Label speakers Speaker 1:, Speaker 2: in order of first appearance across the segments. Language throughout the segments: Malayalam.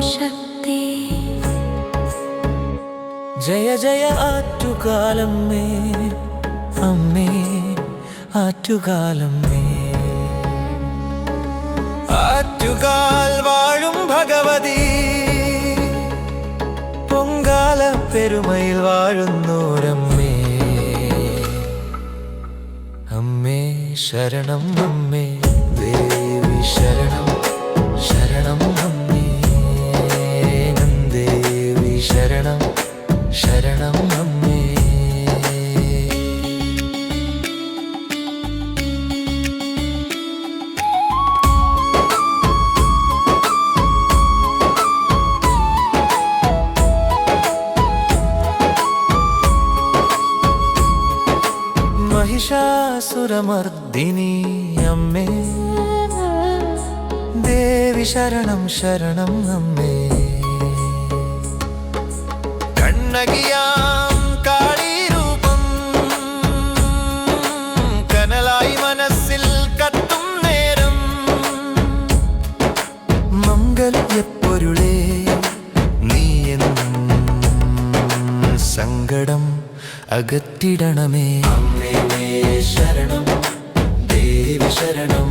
Speaker 1: ശക്തി. ജയ ജയ ആറ്റുകാലമ്മേ അമ്മേ ആറ്റുകാലമ്മേ ആറ്റുകാൽ വാഴും ഭഗവതി പൊങ്കാല പെരുമയിൽ വാഴുന്നോരമ്മേ. അമ്മേ ശരണം അമ്മേ. ശരണം അമ്മേ. മഹിഷാസുരമർദിനി അമ്മേ. ദേവി ശരണം ശരണം നമ്മേ കണ്ണകിയാം കാളീരൂപം കനലായി മനസ്സിൽ കത്തും നേരം. മംഗല്യപ്പൊരുളേ നീ എന്നും സങ്കടം അകറ്റിടണമേ. അമ്മേ ശരണം ദേവി ശരണം.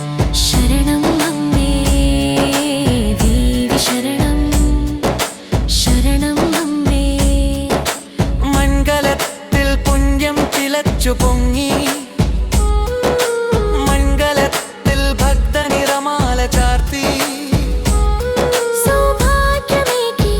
Speaker 1: തിളച്ചു പൊങ്ങി. മൺകലത്തിൽ ഭക്തനിറമാല ചാർത്തി.
Speaker 2: സൗഭാഗ്യമേകി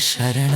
Speaker 1: വാഴുന്നോരമ്മേ അമ്മേ ശരണം